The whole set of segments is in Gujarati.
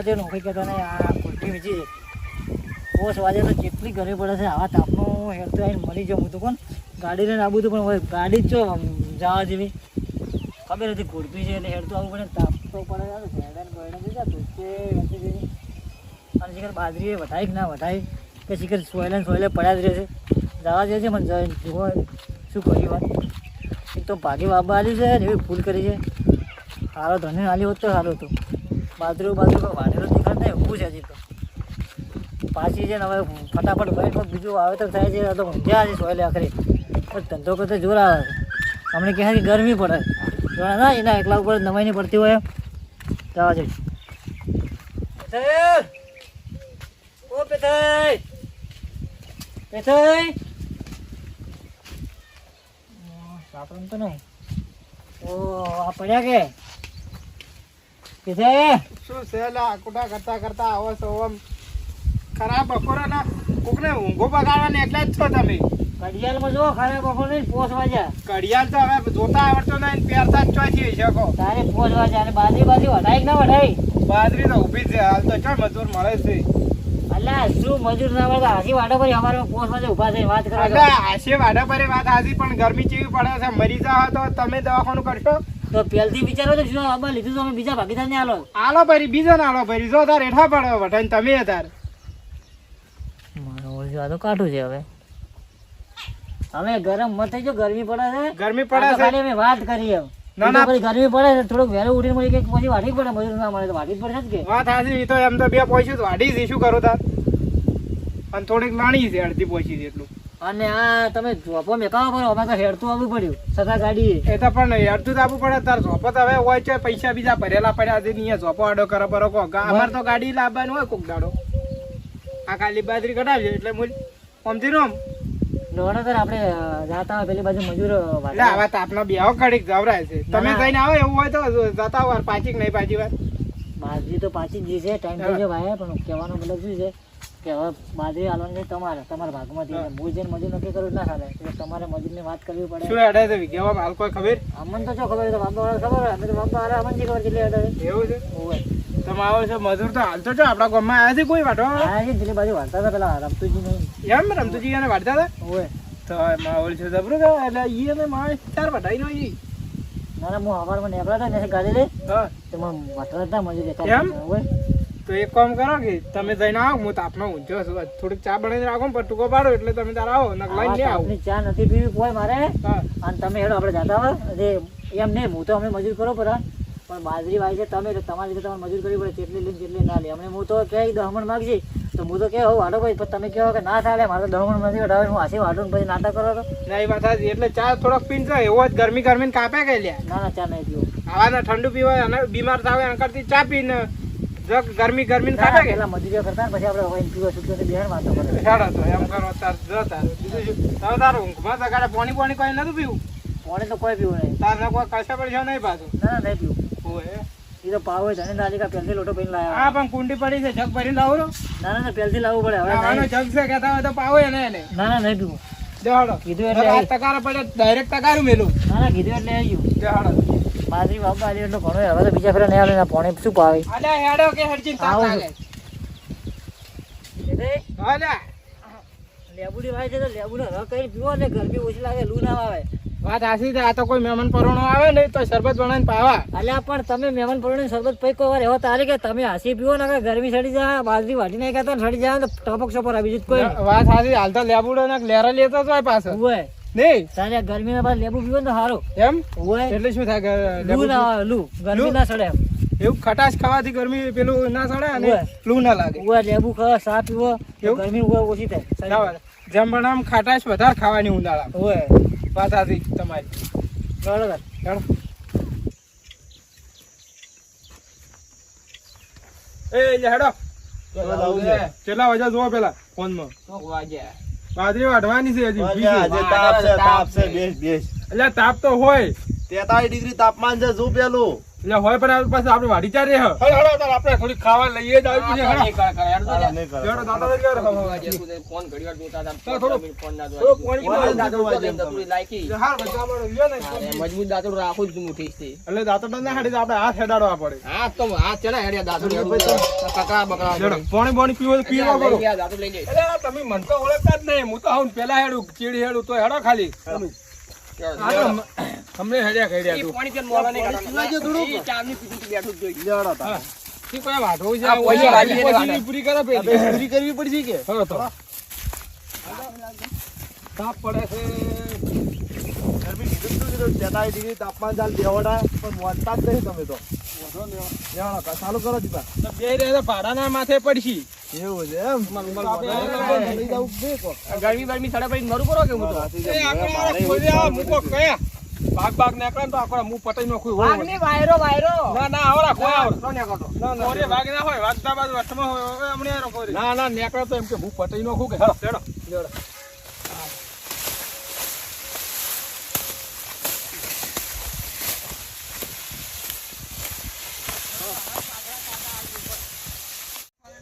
દરવાજે નોકરી કરતા ને આ ખુરશી વેચી પોસ વાજે તો જેટલી ઘરે પડે છે, આવા તાપમાં હેર તો આવીને મરી જાઉં હું પણ ગાડી લઈને આવું હતું પણ હવે ગાડી જ આમ જવા જેવી. ખબર હતી ખુરપી છે એટલે હેર તો આવું પડે તાપ તો પડે. છે ભેડા ને બરડા દીધા તો કે વેચી દીધી અને શીખર બાજરી એ વઢાય કે ના વધાય કે શીખર સોયલે સોયલે પડ્યા જ રહે છે જવા જઈએ છે મને જુઓ શું કર્યું વાત? એક તો ભાગી બાબા આલી છે એવી ભૂલ કરી છે. સારો ધને આલી હોત તો સારું હતું બાજરો બાજરો વાઢેલો ને નહીં ઊભું છે હજી તો. પાછી છે ને હવે ફટાફટ વાઈટમાં બીજું વાવેતર થાય છે તો ઊંઝા છે સોયલે આખરી. પણ ધંધો કરતો જોર આવે છે. હમણાં કહે કે ગરમી પડે. જોડા ના એના એકલા ઉપર નમાઈ નહીં પડતી હોય જવા જઈશ ઓ પેથાઈ! પેથાઈ! તો નહીં. ઓ આ પડ્યા કે? પેથાઈ! શું છે લા કરતા કરતા આવો છો આમ ખરાબ બપોરના કોકને ઊંઘો બગાડવાને જ છો તમે. ઘડિયાળમાં જો ખરા બપોર નહીં પોસ વાગ્યા. ઘડિયાળ તો હવે જોતા આવડતો નહીં પહેરતા જ ચોથી શકો. તારે પોસ વાગ્યા અને બાજરી બાજરી વઢાય ના વઢાય બાજરી તો ઊભી છે હાલ તો ચાલ મજૂર મળે છે. અલ્યા શું મજૂર ના મળે? હાજી વાડા પર અમારે પોસ વાગે ઊભા થઈ વાત કરો હાજી વાડા પર વાત હાજી પણ ગરમી ચીવી પડે છે? મરી જાવ તો તમે દવાખાનું કરશો? તો પહેલથી વિચારો તો શું આમાં લીધું તો અમે બીજા ભાગીદાર ને આલો. આલો ભરી બીજો ના આલો ભરી જો તાર પડો વટાઈને તમે તાર. મારો આ તો કાઠું છે હવે. હવે ગરમ મત થઈ જો ગરમી પડે છે. ગરમી પડે છે. ખાલી અમે વાત કરી એમ ના, ના. પછી ગરમી પડે છે થોડુંક વહેલું ઉઠીને મળી કે પછી વાઢી પડે મજૂર ના મળે તો વાઢી પડે કે? વાત હાજી તો એમ તો બે પહોંચ્યું તો વાડી છે શું કરું તાર? અને થોડીક નાની છે અડધી પહોંચી છે એટલું અને આ તમે જોપો મેકાવો પડે અમારે તો હેડતું આવવું પડ્યું. સદા ગાડી. એ તો પણ હેડતું તો આપવું પડે. તાર ઝોપો તો હવે હોય છે પૈસા બીજા ભરેલા પડ્યા છે અહીંયા ઝોપો આડો કરો બરો કો અમાર તો ગાડી લાવવાની હોય કોક દાડો. આ ખાલી બાજરી કઢાવજો એટલે મૂલ સમજી નો લોડો તો આપણે જાતા હોય પેલી બાજુ મજૂર એટલે. આવા તાપના બેહો કડીક જવરાય છે. તમે ના. આવો એવું હોય તો જતા વાર પાછી નહીં પાછી વાર બાજરી તો પાછી જ છે ટાઈમ થઈ ગયો ભાઈ પણ કહેવાનો મતલબ શું છે? કે હવે બાજરી આલવાની છે તમારે તમારા ભાગમાંથી હા. હું જઈને મજૂર નક્કી કરવું ના ચાલે એટલે તમારે મજૂરની વાત કરવી પડે. શું હેડે છે? વિઘેવામાં હાલ કોઈ ખબર? અમને તો શું ખબર? છે બાપા વાળા ખબર હોય. અમે તો બાપા વાળા અમને ખબર કેટલી છે? એવું છે? ઓવે. તમે આવો છો મજૂર તો હાલ તો જો આપણા ગામમાં આવ્યા છે કોઈ વાટવા આ છે બાજુ વાળતા હતા પેલા રમતુજી નહીં. એમ રમતુજી એને વાળતા હતા? ઓવે તો માહોલ છે જબરું કે એટલે ઈ અને મારે ચાર વટાઈ નો ઈ. ના હું સવારમાં નીકળ્યા હતા ને ગાડી લઈ હા. તો મને વાટતા હતા મજૂર. એમ? ઓવે તો એક કામ કરો કે તમે જઈને આવો હું તાપનો ઊંચો છું. થોડીક ચા બનાવીને રાખો પણ ટૂંકો પાડો એટલે તમે તાર આવો નક લઈને નહીં આવો. ચા નથી પીવી કોઈ મારે. અને તમે હેડો આપણે જતા હોય. એમ નહીં હું તો અમે મજૂર કરો પડે પણ બાજરી વાય છે તમે તમારી રીતે તમારે મજૂર કરવી પડે. જેટલી લઈને જેટલી ના લે. અમને હું તો કહે દહમણ માગજી. તો હું તો કે હો વાડો ભાઈ પણ તમે કહો કે ના થાય મારે તો દહમણ નથી વડાવે હું આશી વાડો પછી નાટક કરો તો. ના એ વાત એટલે ચા થોડોક પીને છે એવો જ ગરમી ગરમીને કાપે કે લે ના ના ચા નહીં પીવું. આવાને ઠંડુ પીવાય અને બીમાર થાય કરતી ચા પીને જગ ગરમી ગરમી ખાતા કે? મજૂરીઓ કરતા પછી આપણે હવે સુધી બેન વાતો કરે. હેડો તો એમ કરો તાર જો તાર હવે તાર ઊંઘમાં સગાડે પાણી પાણી કોઈ નતું પીવું? પાણી તો કોઈ પીવું નહીં. તાર ના કોઈ કશે પડશે નહીં પાછું? ના ના નહીં પીવું. ઓય. એ તો પાવ હોય ધને દાદી કા પહેલથી લોટો પીને લાયા હા પણ કુંડી પડી છે જગ ભરીને લાવો ના ના પહેલથી લાવવું પડે હવે આનો. જગ છે કહેતા હોય તો પાવો ને એને. ના ના નહીં પીવું. દેહાડો. કીધું એટલે તકારા પડે ડાયરેક્ટ તકારું મેલું. ના ના કીધું એટલે આવી ગયું. બાજરી બાબા આલી એટલો ઘણો હવે તો બીજા ફેરા નહીં આવે ને પાણી શું પાવે? અલ્યા હેડો કે હરજીન તાપ લાગે અલ્યા લેબુડી વાય છે તો લેબુનો રસ કરીને પીવો એટલે ગરમી ઓછી લાગે લૂ ના આવે વાત હાસી છે આ તો કોઈ મહેમાન પરોણો આવે ને તો શરબત બનાવીને પાવા. અલ્યા પણ તમે મહેમાન પરોણો શરબત પૈ કોઈ વાર એવો તારે કે તમે હાસી પીવો ને ગરમી સડી જાય બાજરી વાટી નહીં ખાતા સડી જાય તો ટપક સપર આવી બીજું કોઈ. વાત સાચી હાલ તો લેબુડો ને લેરા લેતો જ હોય પાછો. ઉવે. નહીં. તારે આ ગરમીના બાદ લેબુ પીવો તો સારું એમ? ઉવે એટલે શું થાય લૂ ના લૂ. ગરમી ના સડે એવું ખટાશ ખાવાથી ગરમી પેલું ના સડે અને લૂ ના લાગે. ઉવે લેબુ ખાવા સા પીવો એવું? ગરમી ઉવે ઓછી થાય. જેમ પણ આમ ખટાશ વધારે ખાવાની ઉનાળા ઉવે વાત હાસી તમારી બરોબર હેડો. એ હેડો. કેટલા વાગ્યા? જોવો પેલા ફોનમાં. બાજરી વાઢવાની છે હજી. આજે તાપ છે તાપ છે. બેસ બેસ. એટલે તાપ તો હોય. તેતાલીસ ડિગ્રી તાપમાન છે શું પેલું? એટલે હોય પણ પાસે આપણે વાડી ચારે હ આપણે થોડી ખાવા લઈએ જ આવી પછી, ફોન ઘડીવાર જોતા હતા, ફોન ના મજબૂત દાતો રાખું જ મુઠી છે. એટલે દાતો ના હાડી આપડે આપણે હાથ હેડાડવા પડે. હા તો હાથ ચલા હેડ્યા દાંતરડું કકડા બકડા પાણી પાણી પીવો પીવા પડો. કરો લઈ લે. તમે મન તો ઓળખતા જ નહીં. હું તો હું પેલા હેડું ચીડી હેડું તો હેડો ખાલી. અમને હેડ્યા પાણી પીને નહીં કાઢવાનું. ચારની બેઠું કોઈ છે. પૂરી કરો પૂરી કરવી પડશે કે? હળો તો. તાપ પડે છે. ગરમી કીધું તું ડિગ્રી તાપમાન ચાલ દેવડા. પણ વાંચતા જ નહીં તમે તો. ચાલુ કરો દીપા. તો બે રે ભાડાના માથે પડશી. એવું છે એમ? કોક. ગરમી સાડા પડી મરું કરો કે હું તો? ભાગ ભાગ નીકળે તો આપણે મું પટાઈ નાખું હોય વાયરો વાયરો. ના ના આવડા કોઈ આવડો. તો ને ના ના. કોરે ભાગ ના હોય વાગતા બાદ હોય હમણાં કોરે ના ના નીકળે તો એમ કે હું પટાઈ નાખું કે હેડો હેડો. હેડો.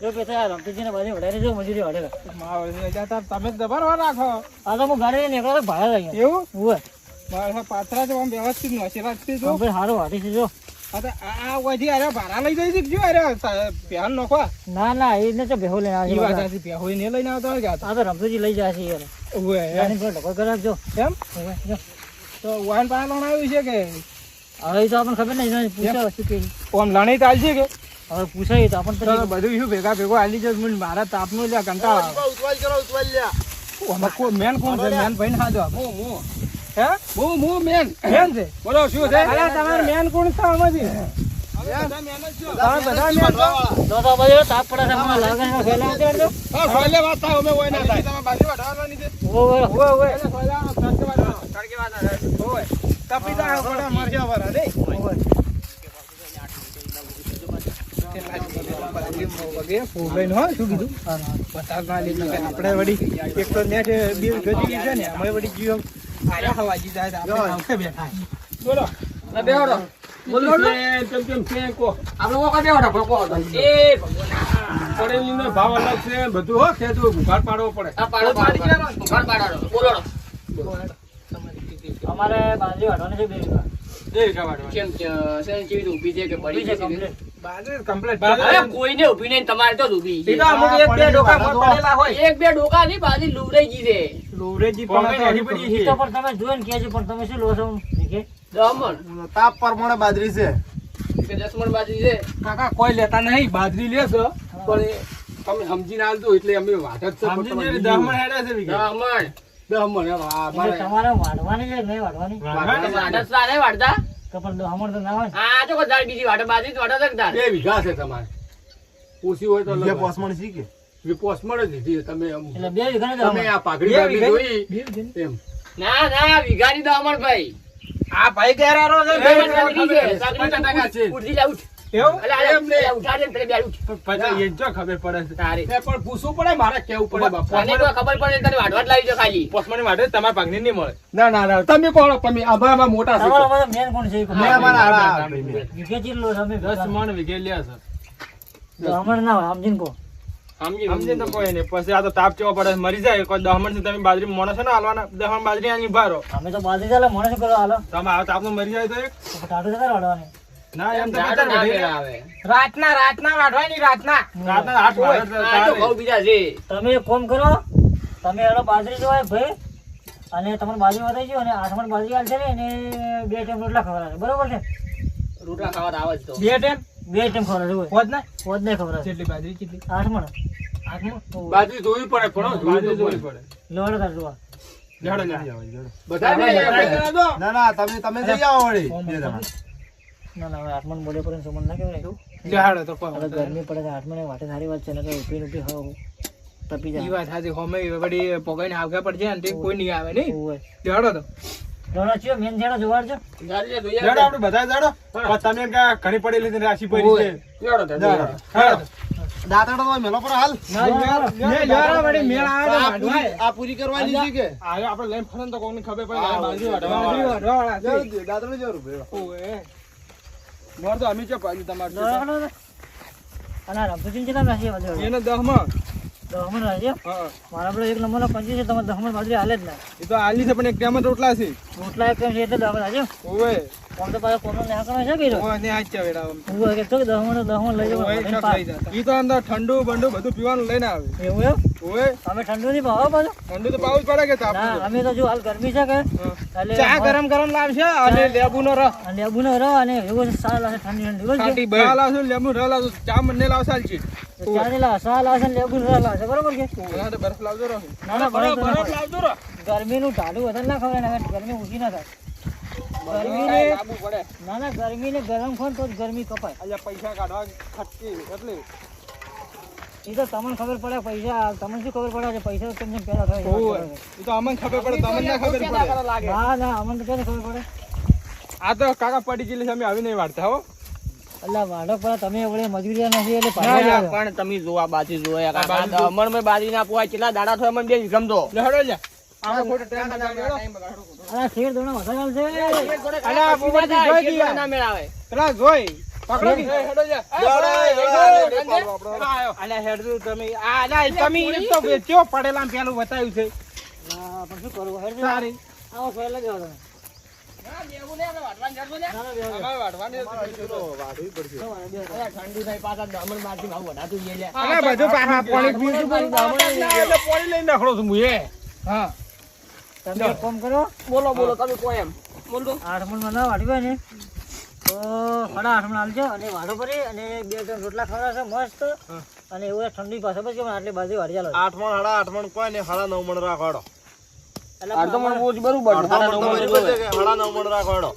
જો કે થયા રમતીજીને બાજુ જો મજૂરી વડે તમે દબારવા રાખો. આ તો હું ગાડી તો ભાડા લઈને એવું? ઉવે. મારા પાત્રા તો આમ વ્યવસ્થિત નોસી રાખતી જો. ભાઈ સારું વાટી છે જો. આ તો આ આ વધી અરે ભાડા લઈ જઈ જો અરે પ્યાન નોખવા. ના ના એને તો બેહો લઈને વાત સાચી ને લઈને આવતો કે આ તો. આ રમતુજી લઈ જાય છે યાર. ઉવે, હે. નાની પેલો જો. તો વાહન પાડે આવ્યું છે કે? હવે તો આપણને ખબર નહીં પૂછાય શું કે. આમ લણી ચાલશે કે? હવે પૂછાય તો આપણને બધું શું ભેગા ભેગો આલી જશે મને મારા તાપનું લ્યા કંટાળો ઉતવાલ કરો ઉતવાલ લ્યા. અમે કોઈ મેન કોણ છે? મેન ભાઈ ના જો હું હું. હે? હું હું મેન. મેન છે. બોલો શું છે? અરે તમાર મેન કોણ છે આમાંથી તમે બધા મેન છો. તો તો બધો તાપ પડે છે મને લાગે છે ફેલાવ દે જો હા સોલે વાત થાય અમે હોય ના થાય તમે બાજુ વાળવાની છે ઓવે ઓય ઓય સોલે આવો, તડકે વાળવાનો. તડકે વાળવાનો. ઓય તપી જાય પડે મરજા વાળા રે ઓવે આપણે વળી એક તો નેટ બે ગજી છે ને અમે વળી જીવ આયા હવાજી જાય આપણે આવખે બેઠા બોલો. ના બેહોડો બોલો કેમ કેમ છે કો આપણે વખત બેહોડો પણ એ પડેલીનો ભાવ અલગ છે બધું હો ખેતું ઉઘાડ પાડવો પડે. આ પાડો પાડો પાડો. પાડો. બોલો અમારે બાજુ વાટવાની છે બે વીઘા. વીઘા. કેમ છે? કેવી રીતે ઊભી છે કે પડી છે છે કે? complete. બાજરી complete અરે બાજરી. કોઈને ઊભી નહીં તમારે તો જ ઊભી છે. એ તો અમુક એક બે ડોકા હોય. એક બે ડોકા ની બાજી લુવરાઈ ગઈ છે. લોરેજી પણ તો હજી પડી ઈ છે. તો પણ તમે જોઈને કહેજો પણ તમે શું લો છો? તાપ પ્રમાણે બાજરી છે. દસમણ બાજી છે. કાકા કોઈ લેતા નહીં બાજરી લેશો પણ તમે સમજીને આલજો એટલે અમે વાત જ સમજીને તમારે દહમણ હેડે છે. દહમણ છે નહીં વાઢવાની? વાઢવાની ના તો પણ તો ના હોય આ તો કોઈ બીજી વાટો બાજી જ વાડે શકતા બે વીઘા છે તમારે ઓછી હોય તો વીઘે પોસમણ સી કે વિપોસ મળે જ દીધી તમે એટલે બે વીઘા ને તમે આ પાઘડી બાઘડી જોઈ એમ ના ના વિઘાની દમણ ભાઈ આ ભાઈ ગેરારો છે ભાઈ. સાગરી ટકા છે. ઉઠી જા, ઉઠ. એવું? એ જો ખબર પડે તારે. પણ પૂછવું પડે મારે કેવું પડે બાપા? ખબર પડે તને વાઢવા લાવી છે ખાલી. પોસ્ટમાન માટે તમારા ભાગને નહીં મળે. ના ના ના તમે કોણ? તમે આભા આભા મોટા છો. બધો મેન કોણ છે? મેં અમારા હારા ભાઈ જેટલો છે અમે મણ વીઘે લ્યા છે. તો ના હોય સમજીને સમજી તો કોઈ નહીં. પછી આ તો તાપ ચેવો પડે મરી જાય કોઈ દહમણ છે તમે બાજરી મોણો છો ને હાલવાના દહમણ બાજરી આની ભારો અમે તો બાજરી ચાલે શું કરવા હાલો. તમે આ તાપનું મરી જાય તો એક. જતા ના એમ ઝાડ ના વધી મેળ જાય. આવે. રાતના રાતના વાઢવાની રાતના. રાતના આઠ વાગે તો આ તો ચાલે. બહુ બીજા છે. તમે એક કામ કરો તમે એનો બાજરી જોવાય ભાઈ અને તમારે બાજરી વધારી ગયો અને બાજરી હાલ છે ને એને બે ટાઈમ રોટલા ખવડાવે બરોબર છે? રોટલા ખાવા આવે તો. બે ટાઈમ? બે ટાઈમ ખવડાવે હોય હોત ને? નહીં ખવડાવે. કેટલી બાજરી કેટલી આઠમણ આઠમું બાજરી જોવી પડે પણ બાજરી જોવી પડે. લોડ જોવા. બધા કરા. ના ના તમે તમે જઈ આવો વળી. ના ના હવે બોલે પર સુમન ના કેવાય તો કોઈ ગરમી પડે આઠમણ વાટે સારી વાત છે ને તો ઉપી ઉપી હવે તપી જાય વાત સાચી હોમે વડી પોગાઈને આવકા પડજે અને તે કોઈ નહીં આવે નહીં? હોય જાડો તો. મેન આપણે બધા પણ તમે કા ઘણી રાશિ પડી છે. જાડો. તો. દાંતડો મેલો પર હાલ. મેં જાડો વળી મેળ આવે આ પૂરી- આ પૂરી કરવાની છે કે? આ આપણે લઈને તો કોઈને ખબર પડે. કે. દાંતડો જરૂર ઓએ. મોર તો અમે છે પાડ્યું તમારે. અને આ છે કેટલા રાશિ બાજુ એને દહમાં. દહમણ રાશિ હા. મારા આપણે એક નંબરનો પંચી છે તમારે દહમણ બાજરી હાલે જ ના. એ તો આલી છે પણ એક ટાઈમ રોટલા છે. રોટલા એક છે એટલે દહમણ રાશિ ઓવે. આમ તો પાછો કોનો નેહા કરો છે કીધું ઓ ને આજ છે વેડા. હું કે તો દહમણ દહમણ લઈ જવાનું. ઈ તો અંદર ઠંડુ બંડુ બધું પીવાનું લઈને આવે. એવું એમ? ઓવે અમે ઠંડુ નહીં ભાવો પાછું? ઠંડુ તો પાવું પડે કે તાપ અમે તો જો હાલ ગરમી છે કે? એટલે ચા ગરમ ગરમ લાવશે અને લેબુ નો રસ. લેબુ નો રહો અને એવું સાલ આવશે ઠંડી ઠંડી. બસ ખાટી ચા લાવશું લેબુ રસ લાવશું ચા મને લાવશે હાલશે ચાની લાવ સાલ આવશે ને લેબુ રસ આવશે બરોબર કે? એના તો બરફ લાવજો રહો ના ના બરોબર બરફ લાવજો. રહો ગરમીનું ટાઢું વધારે ના ખબર ને ગરમી ઓછી ના થાય. ના ના ના ગરમીને ગરમ ખો ને તો ગરમી કપાય. પૈસા કાઢવા ખટકી એટલે. એ તો તમને ખબર પડે પૈસા તમને શું ખબર પડે છે પૈસા કેમ કેમ પેદા થાય એ તો અમને ખબર પડે તમને ના ખબર પડે. ના ના અમને તો ખબર પડે? આ તો કાકા પડી ગયેલી અમે આવી નહીં વાળતા હો. અલ્લા વાડક પર તમે વળે મજૂરી નથી એટલે. પણ તમે જોવા બાજુ બાજુ કાકા, અમર મેં બાજરી ના પોવાય કેટલા દાડા થયા મને બે ગમતો તો. લે હડો ખોટો ટાઈમ બગાડ્યો. અલા શેર દોણા વધારે આવશે અલા, પોપટજી જોઈ ગયા. ના મેળાવે પેલા જોઈ. પડેલા પેલું બતાવ્યું છે. શું કરવું? સારી. આવો બેહો. અરે, ઠંડુ થાય પાછા અમર બાજરી ભાવ બધું પાછા પાણી લઈને નાખડો છું હું એ. હા. તમે એક કરો. બોલો બોલો તમે કોઈ એમ. બોલ. તો આઠમણમાં ના વાટવા ને. તો સાડા આઠમણ આલજો અને વાઢો ભરી અને બે ત્રણ રોટલા ખવડાવશો મસ્ત. અને એવું ઠંડી પાસે પછી આટલી બાજુ વાઢી ચાલો આઠમણ હાડા આઠમણ કોઈ ને હાડા નવ મણ બરોબર નવ મને મણ તો બરાબર સાડા નવ મણ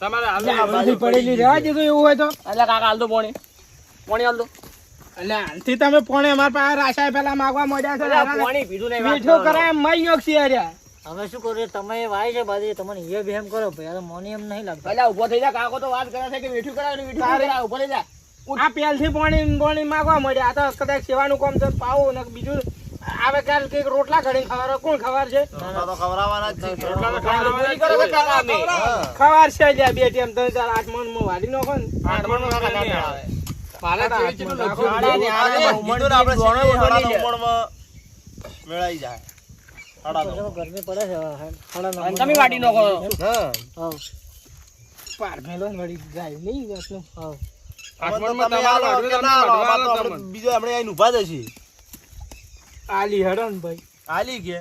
તમારે હાલથી પડેલી રહેવા દીધું એવું હોય તો. એટલે કાકા હાલ પોણી. હાલ એટલે હાલથી તમે પોણે અમારા પાસે રાશા પેલા માગવા મળ્યા છે. પોણી પીધું નહીં મીઠું કરાય મય યોગ છે અરે હવે શું કરીએ? તમે વાય છે બાજુ તમને એ બી એમ કરો. ભાઈ મને એમ નહીં લાગતું. પેલા ઊભો થઈ જા કાકો તો વાત કરે છે કે મીઠું કરાવે મીઠું કરાવે ઊભો થઈ જા. આ પેલથી પાણી પાણી માગવા મળ્યા આ તો કદાચ સેવાનું કામ છે પાવો ને બીજું. આવે કાલ કંઈક રોટલા ઘડીને ખબર કોણ ખબર છે? રોટલા તો ખવડાવવાના જ છે. રોટલા તો બોલી કરો કે કાકા અમે? હા. ખવાર છે. લ્યા બે ટાઈમ ત્રણ ચાર આઠ મણમાં વાળી નાખો ને. આઠ મણમાં આપણે મેળાઈ જાય. ગરમી પડે છે તમે વાડી નાખો હા. હાવ, પાર મેલો ને વળી જાય. નહીં ના આલો આપણે બીજો આપણે અહીં ઊભા જ છીએ. આલી હેડો ભાઈ. આલી કે?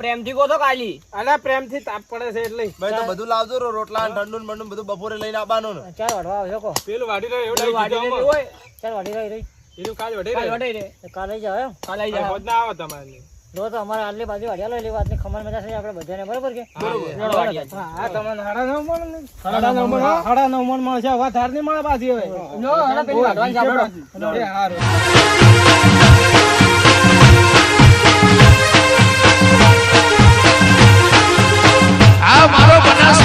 પ્રેમથી કહો તો કાલી અલા પ્રેમથી તાપ પડે છે એટલે. ભાઈ તો બધું લાવજો રોટલા ને ઠંડુ ને બધું બપોરે લઈને આવવાનું ને. આવજો કો પેલું રહ્યો હોય. રહી એનું કાલ વઢે કાલ જ જા. ના આવે તમારે. જો તો અમારે આટલી બાજુ વાઢ્યા લો એટલે વાતની ખબર મજા છે આપણે બધાને બરોબર કે. હા તમને સાડા નવ મણ? સાડા નવ મણ હા, સાડા નવ મણ મળશે હવે ધાર નહીં મળે પાછી હવે. જો, હવે પેલી વાટવાની છે એ હારું. આ મારો બનાસ